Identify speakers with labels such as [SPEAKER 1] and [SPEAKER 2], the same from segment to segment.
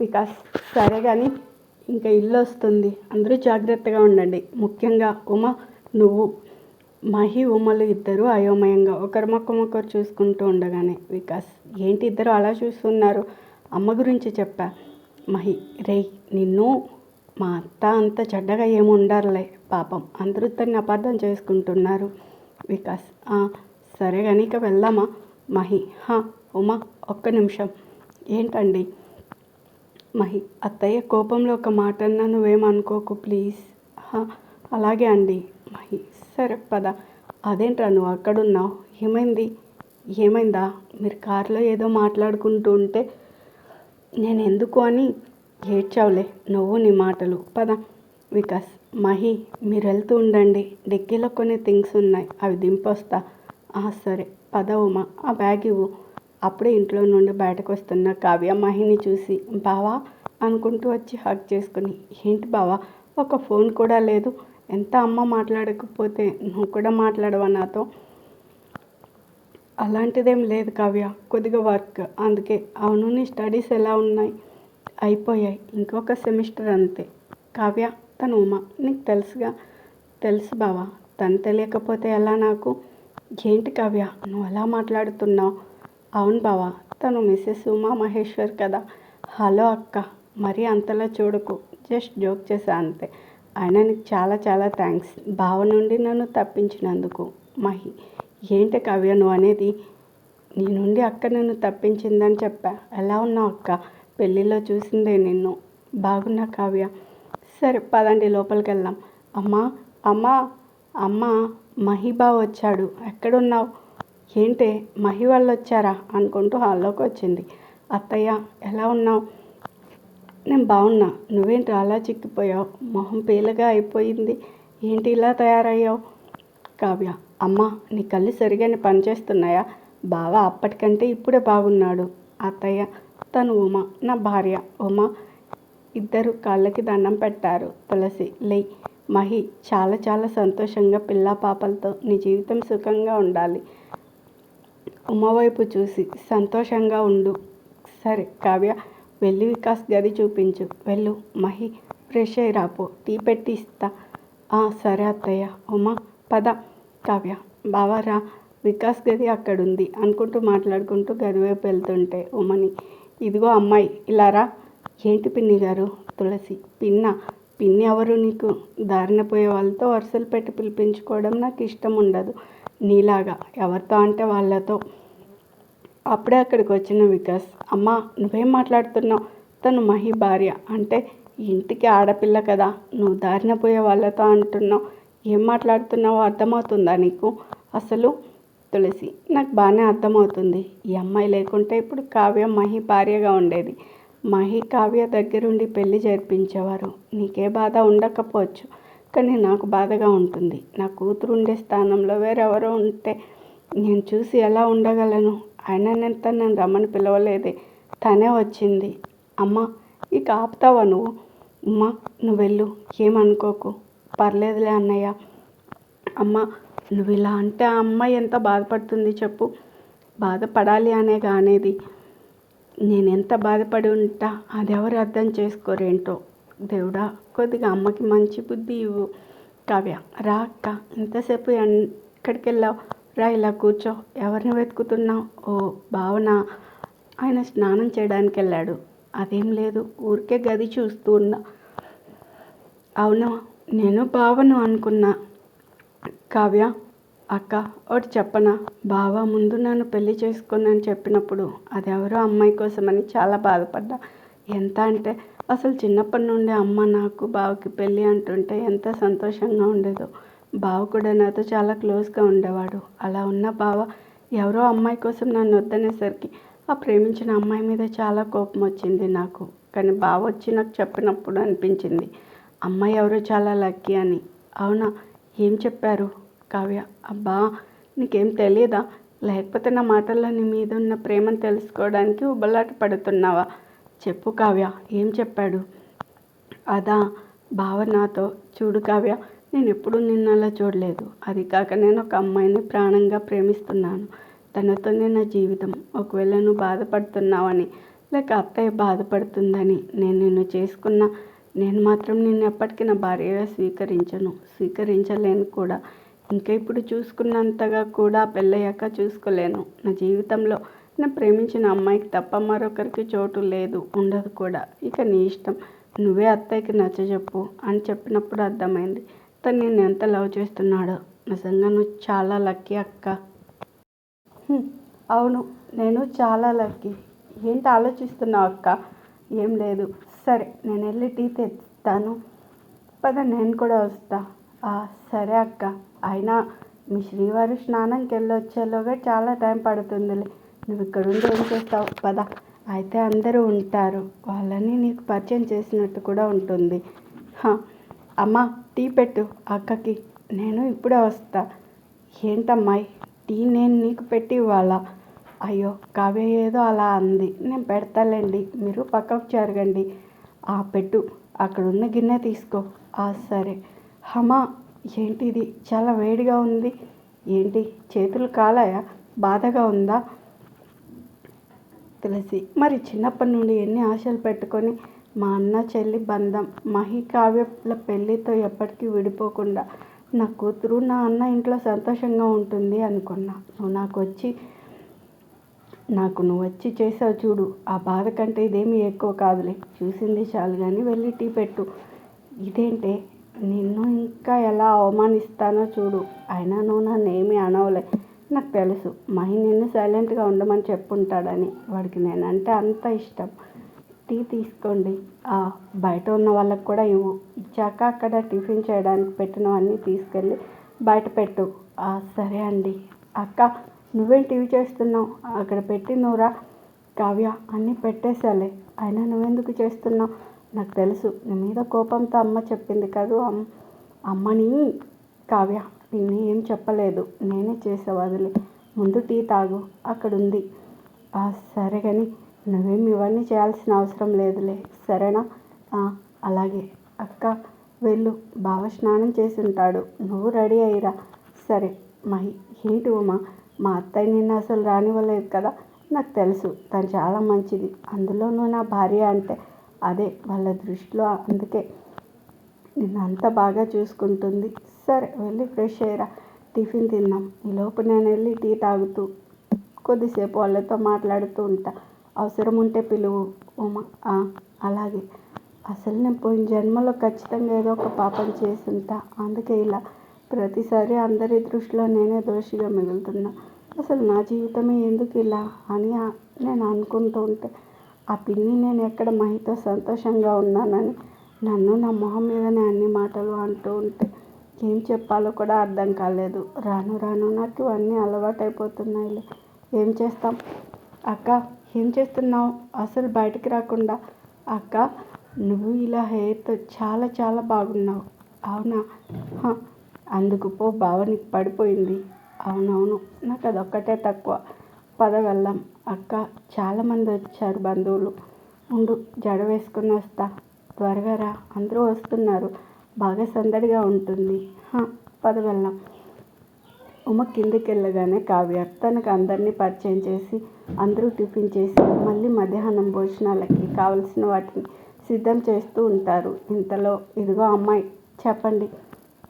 [SPEAKER 1] వికాస్ సరే కానీ ఇంకా ఇల్లు వస్తుంది. అందరూ జాగ్రత్తగా ఉండండి. ముఖ్యంగా ఉమ నువ్వు మహి ఉమలు ఇద్దరు అయోమయంగా ఒకరి మొక్క ఒకరు చూసుకుంటూ ఉండగానే వికాస్ ఏంటి ఇద్దరు అలా చూస్తున్నారు? అమ్మ గురించి చెప్పా. మహి రేయ్ నిన్ను మా అత్త అంత చెడ్డగా ఏమి ఉండాలే పాపం. అందరూ తన్ని అపార్థం చేసుకుంటున్నారు. వికాస్ "ఆ, సరే కానీ ఇక వెళ్దామా? మహి హా ఉమా ఒక్క నిమిషం. ఏంటండి? మహి అత్తయ్య కోపంలో ఒక మాట అన్నా నువ్వేమనుకోకు ప్లీజ్. అలాగే అండి. మహి సరే పద. అదేంట్రా నువ్వు అక్కడున్నావు? ఏమైంది? ఏమైందా? మీరు కారులో ఏదో మాట్లాడుకుంటూ ఉంటే నేను ఎందుకు అని ఏడ్చావులే. నువ్వు నీ మాటలు. పద. వికాస్ మహి మీరు వెళ్తూ ఉండండి. డిక్కీలో కొన్ని థింగ్స్ ఉన్నాయి. అవి దింపొస్తా. "ఆ, సరే. పద ఉమా. ఆ బ్యాగ్ ఇవ్వు. అప్పుడే ఇంట్లో నుండి బయటకు వస్తున్న కావ్య మహిని చూసి బావా అనుకుంటూ వచ్చి హక్ చేసుకుని ఏంటి బావా ఒక ఫోన్ కూడా లేదు. ఎంత అమ్మ మాట్లాడకపోతే నువ్వు కూడా మాట్లాడవా నాతో? అలాంటిదేం లేదు కావ్య కొద్దిగా వర్క్. అందుకే అవును నీ స్టడీస్ ఎలా ఉన్నాయి? అయిపోయాయి. ఇంకొక సెమిస్టర్ అంతే. కావ్య తను ఉమా. నీకు తెలుసుగా? తెలుసు బావా. తను తెలియకపోతే ఎలా నాకు? ఏంటి కావ్య నువ్వు ఎలా మాట్లాడుతున్నావు? అవును బావా తను మిస్సెస్ ఉమా మహేశ్వర్ కదా. హలో అక్క మరీ అంతలా చూడకు జస్ట్ జోక్ చేశా అంతే. అయినా నీకు చాలా చాలా థ్యాంక్స్ బావ నుండి నన్ను తప్పించినందుకు మహి. ఏంటి కావ్య నువ్వు అనేది? నీ నుండి అక్క నన్ను తప్పించిందని చెప్పా. ఎలా ఉన్నావు అక్క? పెళ్ళిలో చూసిందే నిన్ను. బాగున్నా కావ్య. సరే పదండి లోపలికి వెళ్దాం. అమ్మా అమ్మా అమ్మా మహిబా వచ్చాడు. ఎక్కడున్నావు? ఏంటే మహి వాళ్ళు వచ్చారా అనుకుంటూ హాల్లోకి వచ్చింది అత్తయ్య ఎలా ఉన్నావు? నేను బాగున్నా నువ్వేంటి అలా చిక్కిపోయావు? మొహం పీలగా అయిపోయింది. ఏంటి ఇలా తయారయ్యావు? కావ్య అమ్మ నీ కళ్ళు సరిగానే పనిచేస్తున్నాయా బావ అప్పటికంటే ఇప్పుడే బాగున్నాడు. అత్తయ్య తను ఉమ నా భార్య. ఉమ ఇద్దరు కాళ్ళకి దండం పెట్టారు. తులసి లే మహి చాలా చాలా సంతోషంగా పిల్ల పాపలతో నీ జీవితం సుఖంగా ఉండాలి. ఉమ్మవైపు వైపు చూసి సంతోషంగా ఉండు. సరే కావ్య వెళ్ళి వికాస్ గది చూపించు. వెళ్ళు. మహి ఫ్రెష్ అయి రాపో. టీ పెట్టి ఇస్తా. "ఆ, సరే అత్తయ్య. ఉమా పద. కావ్య బావారా వికాస్ గది అక్కడుంది అనుకుంటూ మాట్లాడుకుంటూ గదివైపు వెళ్తుంటే ఉమని ఇదిగో అమ్మాయి ఇలా రా. ఏంటి పిన్ని గారు? తులసి పిన్న పిన్ని ఎవరు నీకు? దారిన పోయే వాళ్ళతో వరుసలు పెట్టి పిలిపించుకోవడం నాకు ఇష్టం ఉండదు. నీలాగా ఎవరితో అంటే వాళ్ళతో. అప్పుడే అక్కడికి వచ్చిన వికాస్ అమ్మ నువ్వేం మాట్లాడుతున్నావు? తను మహి భార్య. అంటే ఇంటికి ఆడపిల్ల కదా నువ్వు దారిన పోయే వాళ్ళతో అంటున్నావు. ఏం మాట్లాడుతున్నావో అర్థమవుతుందా నీకు? అసలు తులసి నాకు బాగానే అర్థమవుతుంది. ఈ అమ్మాయి లేకుంటే ఇప్పుడు కావ్య మహి భార్యగా ఉండేది. మహి కావ్య దగ్గరుండి పెళ్ళి జరిపించేవారు. నీకే బాధ ఉండకపోవచ్చు. కానీ నాకు బాధగా ఉంటుంది. నా కూతురు ఉండే స్థానంలో వేరెవరో ఉంటే నేను చూసి ఎలా ఉండగలను? అయినా నేను తనని రమ్మని పిలవలేదే. తనే వచ్చింది. అమ్మ ఇక ఆపుతావా నువ్వు? అమ్మ నువ్వు వెళ్ళు ఏమనుకోకు. పర్లేదులే అన్నయ్య. అమ్మ నువ్వు ఇలా అంటే ఆ అమ్మాయి ఎంత బాధపడుతుంది చెప్పు. బాధపడాలి అనే కానేది. నేను ఎంత బాధపడి ఉంటా? అది ఎవరు అర్థం చేసుకోరేంటో? దేవుడా కొద్దిగా అమ్మకి మంచి బుద్ధి ఇవ్వు. కావ్య రా అక్క ఇంతసేపు ఎక్కడికి వెళ్ళావు రా ఇలా కూర్చో. ఎవరిని వెతుకుతున్నావు? ఓ భావన. ఆయన స్నానం చేయడానికి వెళ్ళాడు అదేం లేదు ఊరికే గది చూస్తూ ఉన్నా. అవును నేను భావను అనుకున్నా. కావ్య అక్క ఒకటి చెప్పనా? బావ ముందు నన్ను పెళ్ళి చేసుకున్నాను చెప్పినప్పుడు అది ఎవరో అమ్మాయి కోసమని చాలా బాధపడ్డా. ఎంత అంటే అసలు చిన్నప్పటి నుండి అమ్మ నాకు బావకి పెళ్ళి అంటుంటే ఎంత సంతోషంగా ఉండేదో. బావ కూడా నాతో చాలా క్లోజ్గా ఉండేవాడు. అలా ఉన్న బావ ఎవరో అమ్మాయి కోసం నన్ను వద్దనేసరికి ఆ ప్రేమించిన అమ్మాయి మీద చాలా కోపం వచ్చింది నాకు. కానీ బావ వచ్చి నాకు చెప్పినప్పుడు అనిపించింది అమ్మాయి ఎవరో చాలా లక్కీ అని. అవునా? ఏం చెప్పారు? కావ్య అబ్బా నీకేం తెలియదా లేకపోతే నా మాటల్లో నీ మీద ఉన్న ప్రేమను తెలుసుకోవడానికి ఉబలాట పడుతున్నావా? చెప్పు కావ్య ఏం చెప్పాడు? అదా బావ నాతో చూడు కావ్య నేను ఎప్పుడూ నిన్న అలా చూడలేదు. అది కాక నేను ఒక అమ్మాయిని ప్రాణంగా ప్రేమిస్తున్నాను. తనతోనే నా జీవితం. ఒకవేళ నువ్వు బాధపడుతున్నావని లేక అత్తయ్య బాధపడుతుందని నేను నిన్ను చేసుకున్న నేను మాత్రం నిన్ను ఎప్పటికీ నా భార్యగా స్వీకరించను. స్వీకరించలేను కూడా. ఇంకా ఇప్పుడు చూసుకున్నంతగా కూడా పెళ్ళయ్యాక చూసుకోలేను. నా జీవితంలో నేను ప్రేమించిన అమ్మాయికి తప్ప మరొకరికి చోటు లేదు ఉండదు కూడా. ఇక నీ ఇష్టం. నువ్వే అత్తయ్యకి నచ్చజెప్పు అని చెప్పినప్పుడు అర్థమైంది. తను నేను ఎంత లవ్ చేస్తున్నాడో. నిజంగా నువ్వు చాలా లక్కీ అక్క. అవును నేను చాలా లక్కీ. ఏంటి ఆలోచిస్తున్నావు అక్క? ఏం లేదు. సరే నేను వెళ్ళి టీ తెస్తాను. పద నేను కూడా వస్తా. "ఆ, సరే అక్క. అయినా మీ శ్రీవారు స్నానంకి వెళ్ళొచ్చేలోగా చాలా టైం పడుతుందిలే. నువ్వు ఇక్కడ ఉండి ఏం చేస్తావు? పద. అయితే అందరూ ఉంటారు. వాళ్ళని నీకు పరిచయం చేసినట్టు కూడా ఉంటుంది. "హ, అమ్మా టీ పెట్టు అక్కకి. నేను ఇప్పుడే వస్తా. ఏంటమ్మాయి? టీ నేను నీకు పెట్టి ఇవ్వాలా? అయ్యో కావ్య ఏదో అలా అంది. నేను పెడతాలేండి. మీరు పక్కకు జరగండి ఆ పెట్టు. అక్కడ ఉన్న గిన్నె తీసుకో. ఆ సరే. హమా ఏంటిది? చాలా వేడిగా ఉంది. ఏంటి? చేతులు కాలాయా? బాధగా ఉందా? తులసి మరి చిన్నప్పటి నుండి ఎన్ని ఆశలు పెట్టుకొని మా అన్న చెల్లి బంధం మహి కావ్యల పెళ్ళితో ఎప్పటికీ విడిపోకుండా నా కూతురు నా అన్న ఇంట్లో సంతోషంగా ఉంటుంది అనుకున్నా. నువ్వు నాకు వచ్చి నాకు నువ్వు వచ్చి చేసావు చూడు. ఆ బాధ కంటే ఇదేమీ ఎక్కువ కాదులే. చూసింది చాలు కానీ వెళ్ళి టీ పెట్టు. ఇదేంటే నిన్ను ఇంకా ఎలా అవమానిస్తానో చూడు. అయినా నువ్వు నన్ను ఏమీ అనవలే. నాకు తెలుసు. మహి నిన్ను సైలెంట్గా ఉండమని చెప్పుంటాడని వాడికి నేనంటే అంత ఇష్టం. టీ తీసుకోండి. బయట ఉన్న వాళ్ళకి కూడా ఇవ్వు. ఇచ్చాక అక్కడ టిఫిన్ చేయడానికి పెట్టినవన్నీ తీసుకెళ్ళి బయట పెట్టు. సరే అండి. అక్క నువ్వేం టీవీ చేస్తున్నావు? అక్కడ పెట్టి నువ్వురా కావ్య అన్నీ పెట్టేసాలే అయినా నువ్వెందుకు చేస్తున్నావు? నాకు తెలుసు. నీ మీద కోపంతో అమ్మ చెప్పింది కాదు. అమ్ అమ్మని కావ్య. పిన్ని ఏం చెప్పలేదు. నేనే చేసే వదిలే ముందు టీ తాగు. అక్కడ ఉంది సరే కానీ నువ్వేం ఇవన్నీ చేయాల్సిన అవసరం లేదులే. సరేనా? అలాగే. అక్క వెళ్ళు. బావ స్నానం చేసి ఉంటాడు నువ్వు రెడీ అయ్యిరా. సరే. మహి ఏంటి ఉమా? మా అత్తయ్య నిన్ను అసలు రానివ్వలేదు కదా? నాకు తెలుసు. తను చాలా మంచిది. అందులోనూ నా భార్య అంటే అదే వాళ్ళ దృష్టిలో అందుకే. నిన్ను అంత బాగా చూసుకుంటుంది. సరే వెళ్ళి ఫ్రెష్ అయ్యరా. టిఫిన్ తిన్నాం ఈ లోపు నేను వెళ్ళి టీ తాగుతూ కొద్దిసేపు వాళ్ళతో మాట్లాడుతూ ఉంటా. అవసరం ఉంటే పిలువు ఉమా. అలాగే. అసలు నేను పోయిన జన్మలో ఖచ్చితంగా ఏదో ఒక పాపం చేసుంటా అందుకే ఇలా ప్రతిసారి అందరి దృష్టిలో నేనే దోషిగా మిగులుతున్నా. అసలు నా జీవితమే ఎందుకు ఇలా అని నేను అనుకుంటూ ఉంటే ఆ పిన్ని నేను ఎక్కడ మహితో సంతోషంగా ఉన్నానని నన్ను నా మొహం మీదనే అన్ని మాటలు అంటూ ఉంటే ఏం చెప్పాలో కూడా అర్థం కాలేదు. రాను రాను నాకు అన్నీ అలవాటైపోతున్నాయిలే. ఏం చేస్తాం? అక్క ఏం చేస్తున్నావు? అసలు బయటికి రాకుండా. అక్క నువ్వు ఇలా హెయిర్తో చాలా చాలా బాగున్నావు. అవునా? అందుకు పో భావనికి పడిపోయింది. అవునవును నాకు అదొక్కటే తక్కువ. పద అక్క చాలామంది వచ్చారు బంధువులు. ఉండు జడ వేసుకుని వస్తా. త్వరగా రా అందరూ వస్తున్నారు. బాగా సందడిగా ఉంటుంది. పద వెళ్దాం. ఉమ కిందికి వెళ్ళగానే కావ్య తనకు అందరినీ పరిచయం చేసి అందరూ టిఫిన్ చేసి మళ్ళీ మధ్యాహ్నం భోజనాలకి కావలసిన వాటిని సిద్ధం చేస్తూ ఉంటారు. ఇంతలో ఇదిగో అమ్మాయి చెప్పండి.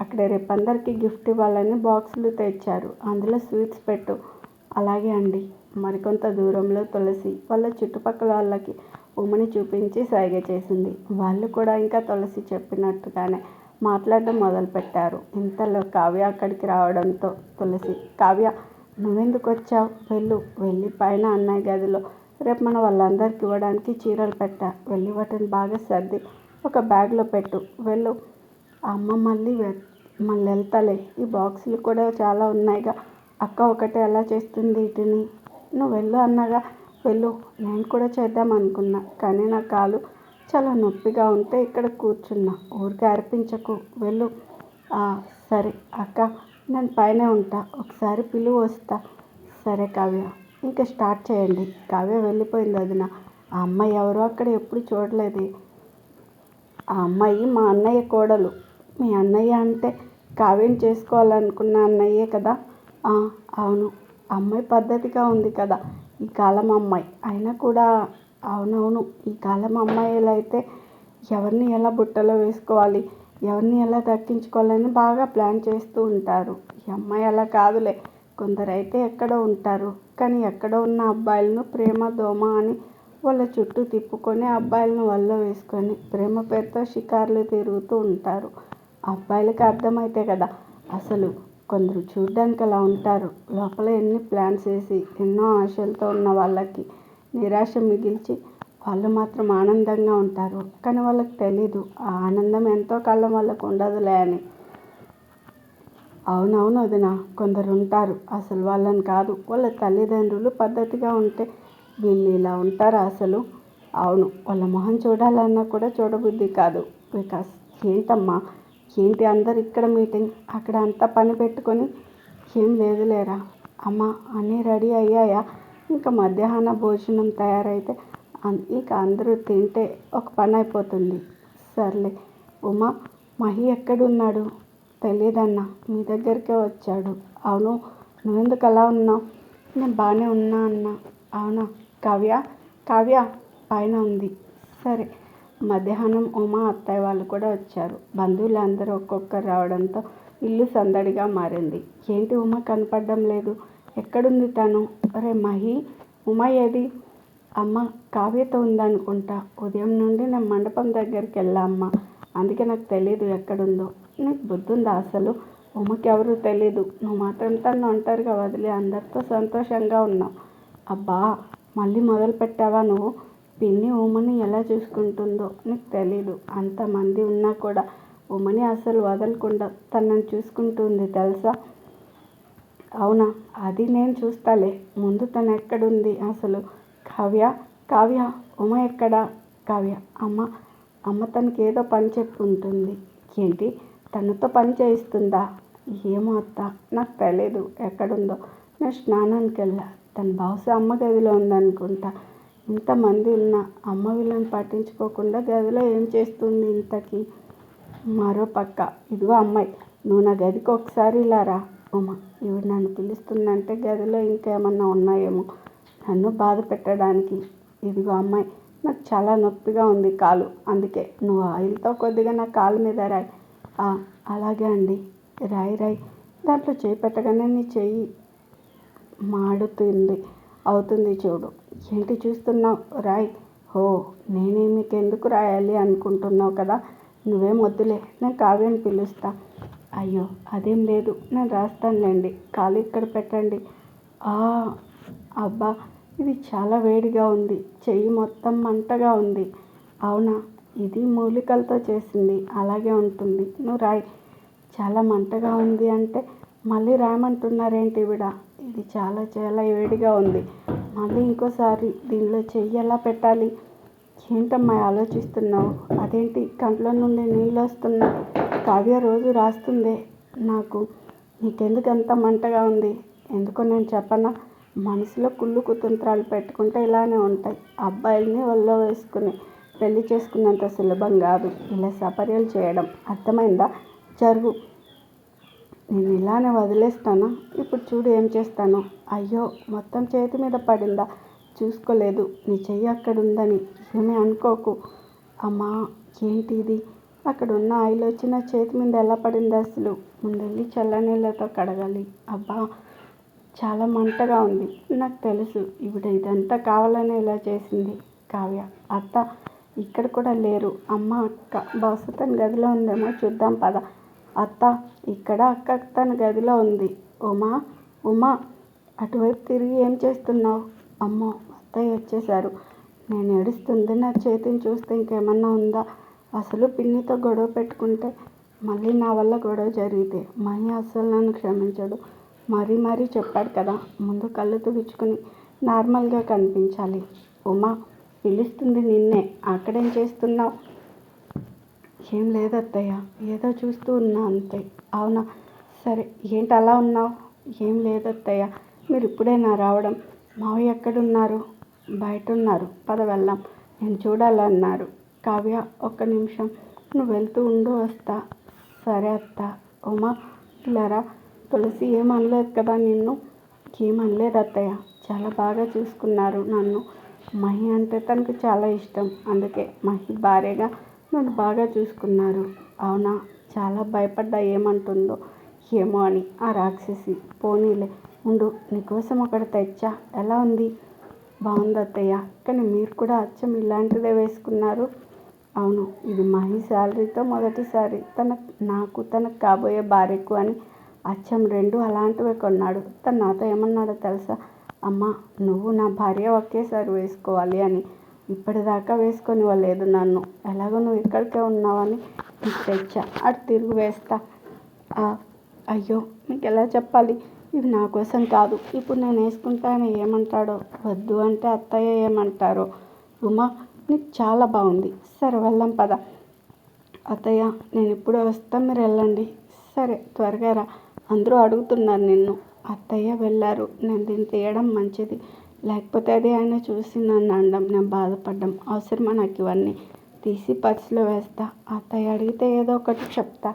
[SPEAKER 1] అక్కడ రేపు అందరికీ గిఫ్ట్ ఇవ్వాలని బాక్సులు తెచ్చారు అందులో స్వీట్స్ పెట్టు. అలాగే అండి. మరికొంత దూరంలో తులసి వాళ్ళ చుట్టుపక్కల వాళ్ళకి ఉమ్మని చూపించి సైగ చేసింది. వాళ్ళు కూడా ఇంకా తులసి చెప్పినట్టుగానే మాట్లాడడం మొదలుపెట్టారు. ఇంతలో కావ్య అక్కడికి రావడంతో తులసి కావ్య నువ్వెందుకు వచ్చావు వెళ్ళు. వెళ్ళి పైన అన్నయ్య గదిలో రేపు మన వాళ్ళందరికి ఇవ్వడానికి చీరలు పెట్టా. వెళ్ళి వాటిని బాగా సర్ది ఒక బ్యాగ్లో పెట్టు. వెళ్ళు. అమ్మ మళ్ళీ వె- మళ్ళీ వెళ్తాలే. ఈ బాక్సులు కూడా చాలా ఉన్నాయిగా. అక్క ఒకటే ఎలా చేస్తుంది వీటిని? నువ్వు వెళ్ళు అన్నగా. వెళ్ళు నేను కూడా చేద్దాం అనుకున్నా. కానీ నా కాలు చాలా నొప్పిగా ఉంటే ఇక్కడ కూర్చున్నా. ఊరికే అర్పించకు. వెళ్ళు. సరే అక్క నేను పైనే ఉంటా. ఒకసారి పిలువు వస్తా. సరే కావ్య ఇంకా స్టార్ట్ చేయండి. కావ్య వెళ్ళిపోయింది వదిన. ఆ అమ్మాయి ఎవరో అక్కడ ఎప్పుడు చూడలేదు. ఆ అమ్మాయి మా అన్నయ్య కోడలు. మీ అన్నయ్య అంటే కావ్యం చేసుకోవాలనుకున్న అన్నయ్యే కదా? అవును. అమ్మాయి పద్ధతిగా ఉంది కదా. ఈ కాలం అమ్మాయి. అయినా కూడా అవునవును ఈ కాలం అమ్మాయిలు అయితే ఎవరిని ఎలా బుట్టలో వేసుకోవాలి ఎవరిని ఎలా దక్కించుకోవాలని బాగా ప్లాన్ చేస్తూ ఉంటారు. ఈ అమ్మాయి అలా కాదులే కొందరైతే ఎక్కడో ఉంటారు. కానీ ఎక్కడో ఉన్న అబ్బాయిలను ప్రేమ దోమ అని వాళ్ళ చుట్టూ తిప్పుకొని అబ్బాయిలను వల్ల వేసుకొని ప్రేమ పేరుతో షికార్లు తిరుగుతూ ఉంటారు. అబ్బాయిలకి అర్థమైతే కదా అసలు కొందరు చూడ్డానికి అలా ఉంటారు. లోపల ఎన్ని ప్లాన్స్ వేసి ఎన్నో ఆశలతో ఉన్న వాళ్ళకి నిరాశ మిగిల్చి వాళ్ళు మాత్రం ఆనందంగా ఉంటారు. కానీ వాళ్ళకి తెలీదు. ఆ ఆనందం ఎంతో కాలం వాళ్ళకు ఉండదులే అని. అవునవును వదిన కొందరు ఉంటారు. అసలు వాళ్ళని కాదు. వాళ్ళ తల్లిదండ్రులు పద్ధతిగా ఉంటే వీళ్ళు ఇలా ఉంటారా అసలు? అవును. వాళ్ళ మొహం చూడాలన్నా కూడా చూడబుద్ధి కాదు. వికాస్ ఏంటమ్మా? ఏంటి అందరు ఇక్కడ మీటింగ్? అక్కడ అంతా పని పెట్టుకొని ఏం లేదులేరా? అమ్మ అన్నీ రెడీ అయ్యాయా? ఇంకా మధ్యాహ్న భోజనం తయారైతే ఇక అందరూ తింటే ఒక పని అయిపోతుంది. సర్లే. ఉమా మహి ఎక్కడున్నాడు? తెలియదన్నా మీ దగ్గరికే వచ్చాడు. అవును నువ్వెందుకు అలా ఉన్నావు? నేను బాగానే ఉన్నా అన్నా. అవునా? కావ్య? కావ్య పైన ఉంది. సరే. మధ్యాహ్నం ఉమా అత్తయ్య వాళ్ళు కూడా వచ్చారు. బంధువులు అందరూ ఒక్కొక్కరు రావడంతో ఇల్లు సందడిగా మారింది. ఏంటి ఉమా కనపడడం లేదు? ఎక్కడుంది తను? అరే మహి ఉమా ఏది? అమ్మ కావ్యతో ఉందనుకుంటా. ఉదయం నుండి నేను మండపం దగ్గరికి వెళ్ళా అమ్మ. అందుకే నాకు తెలియదు ఎక్కడుందో. నీకు బుద్ధుందా అసలు? ఉమ్మకి ఎవరు తెలీదు. నువ్వు మాత్రం తను ఒంటరిగా వదిలి అందరితో సంతోషంగా ఉన్నావు. అబ్బా మళ్ళీ మొదలు పెట్టావా నువ్వు? పిన్ని ఉమని ఎలా చూసుకుంటుందో నీకు తెలీదు. అంతమంది ఉన్నా కూడా ఉమని అసలు వదలకుండా తనని చూసుకుంటుంది తెలుసా? అవునా? అది నేను చూస్తాలే. ముందు తను ఎక్కడుంది అసలు? కావ్య? కావ్య? ఉమ ఎక్కడా? కావ్య? అమ్మ అమ్మ తనకి ఏదో పని చెప్పి ఉంటుంది ఏంటి? తనతో పని చేయిస్తుందా? ఏమో అత్త నాకు తెలియదు ఎక్కడుందో. నేను స్నానానికి వెళ్ళా తన బహుశా అమ్మ గదిలో ఉందనుకుంటా. ఇంతమంది ఉన్న అమ్మ వీళ్ళని పట్టించుకోకుండా గదిలో ఏం చేస్తుంది ఇంతకీ? మరో పక్క ఇదిగో అమ్మాయి నువ్వు నా గదికి ఒకసారి ఇలా రా. ఉమా ఇవి నన్ను పిలుస్తుందంటే గదిలో ఇంకేమన్నా ఉన్నాయేమో నన్ను బాధ పెట్టడానికి. ఇదిగో అమ్మాయి నాకు చాలా నొప్పిగా ఉంది కాలు అందుకే నువ్వు ఆయిల్తో కొద్దిగా నా కాలు మీద రాయి. అలాగే అండి. రాయి రాయి. దాంట్లో చేయి పెట్టగానే నీ చెయ్యి మాడుతుంది. అవుతుంది చూడు. ఏంటి చూస్తున్నావు? రాయ్ ఓ నేనే మీకు ఎందుకు రాయాలి అనుకుంటున్నావు కదా? నువ్వేం వద్దులే నేను కావ్యని పిలుస్తా. అయ్యో అదేం లేదు నేను రాస్తానులేండి కాలు ఇక్కడ పెట్టండి. ఆ, అబ్బా ఇది చాలా వేడిగా ఉంది చెయ్యి మొత్తం మంటగా ఉంది. అవునా ఇది మూలికలతో చేసింది అలాగే ఉంటుంది. నువ్వు రాయి చాలా మంటగా ఉంది అంటే మళ్ళీ రాయమంటున్నారేంటి విడ ఇది చాలా చాలా వేడిగా ఉంది. మళ్ళీ ఇంకోసారి దీనిలో చెయ్యి ఎలా పెట్టాలి? ఏంటమ్మా ఆలోచిస్తున్నావు? అదేంటి కంట్లో నుండి నీళ్ళు వస్తున్నాయి? కావ్య రోజు రాస్తుందే. నాకు నీకెందుకు అంత మంటగా ఉంది? ఎందుకో నేను చెప్పనా? మనసులో కుళ్ళు కుతంత్రాలు పెట్టుకుంటే ఇలానే ఉంటాయి. అబ్బాయిల్ని ఒళ్ళో వేసుకుని పెళ్ళి చేసుకున్నంత సులభం కాదు. ఇలా సపర్యలు చేయడం అర్థమైందా? జరుగు. నేను ఇలానే వదిలేస్తానా? ఇప్పుడు చూడు ఏం చేస్తాను. అయ్యో మొత్తం చేతి మీద పడిందా? చూసుకోలేదు. నీ చెయ్యి అక్కడ ఉందని ఏమీ అనుకోకు. అమ్మా ఏంటి ఇది అక్కడ ఉన్న ఆయిల్ వచ్చిన చేతి మీద ఎలా పడింది అసలు? ముందెళ్ళి చల్లనీళ్ళతో కడగాలి. అబ్బా చాలా మంటగా ఉంది. నాకు తెలుసు ఇప్పుడు ఇదంతా కావాలని ఇలా చేసింది. కావ్య అత్త ఇక్కడ కూడా లేరు. అమ్మ అక్క బహుశా తన గదిలో ఉందేమో చూద్దాం పద. అత్త ఇక్కడ అక్క తన గదిలో ఉంది. ఉమా ఉమా అటువైపు తిరిగి ఏం చేస్తున్నావు? అమ్మో అత్తయ్య వచ్చేసారు నేను ఏడుస్తుంది నా చేతిని చూస్తే ఇంకేమన్నా ఉందా? అసలు పిన్నితో గొడవ పెట్టుకుంటే మళ్ళీ నా వల్ల గొడవ జరిగితే మహి అస్సలు నన్ను క్షమించడు. మరీ మరీ చెప్పాడు కదా ముందు కళ్ళు తుడుచుకుని నార్మల్గా కనిపించాలి. ఉమా పిలుస్తుంది నిన్నే. అక్కడేం చేస్తున్నావు? ఏం లేదు అత్తయ్య ఏదో చూస్తూ ఉన్నా అంతే. అవునా? సరే ఏంటి అలా ఉన్నావు? ఏం లేదు అత్తయ్య మీరు ఇప్పుడేనా రావడం. మావయ్య ఎక్కడున్నారు? బయట ఉన్నారు పద వెళ్ళాం నేను చూడాలన్నారు. కావ్య ఒక్క నిమిషం. నువ్వు వెళ్తూ ఉండు వస్తా సరే అత్త. ఉమా ఇలారా తులసి ఏం అనలేదు కదా నిన్ను? ఏం అనలేదు అత్తయ్య. చాలా బాగా చూసుకున్నారు నన్ను. మహి అంటే తనకు చాలా ఇష్టం. అందుకే మహి భార్యగా నన్ను బాగా చూసుకున్నారు. అవునా? చాలా భయపడ్డా ఏమంటుందో ఏమో అని ఆ రాక్షసి. పోనీలే ఉండు నీకోసం ఒకటి తెచ్చా. ఎలా ఉంది? బాగుంది అత్తయ్య. కానీ మీరు కూడా అచ్చం ఇలాంటిదే వేసుకున్నారు. అవును ఇది మహి శాలరీతో మొదటిసారి తన నాకు తనకు కాబోయే భార్యకు అని అచ్చం రెండు అలాంటివే కొన్నాడు. తను నాతో ఏమన్నాడో తెలుసా? అమ్మ నువ్వు నా భార్య ఒకేసారి వేసుకోవాలి అని. ఇప్పటిదాకా వేసుకొని ఇవ్వలేదు నన్ను ఎలాగో నువ్వు ఇక్కడికే ఉన్నావని నీకు తెచ్చా. అటు తిరుగు వేస్తా. అయ్యో మీకు ఎలా చెప్పాలి? ఇవి నా కోసం కాదు. ఇప్పుడు నేను వేసుకుంటాను ఏమంటాడో? వద్దు అంటే అత్తయ్య ఏమంటారో? ఉమా నీకు చాలా బాగుంది. సరే వెళ్దాం పద. అత్తయ్య నేను ఇప్పుడు వస్తా మీరు వెళ్ళండి. సరే త్వరగా రా. అందరూ అడుగుతున్నారు నిన్ను. అత్తయ్య వెళ్ళారు. నేను దీన్ని తీయడం మంచిది. లేకపోతే అది ఆయన చూసి నన్ను అనడం నేను బాధపడ్డం అవసరమా నాకు ఇవన్నీ? తీసి పర్సులో వేస్తా. అత్తయ్య అడిగితే ఏదో ఒకటి చెప్తా.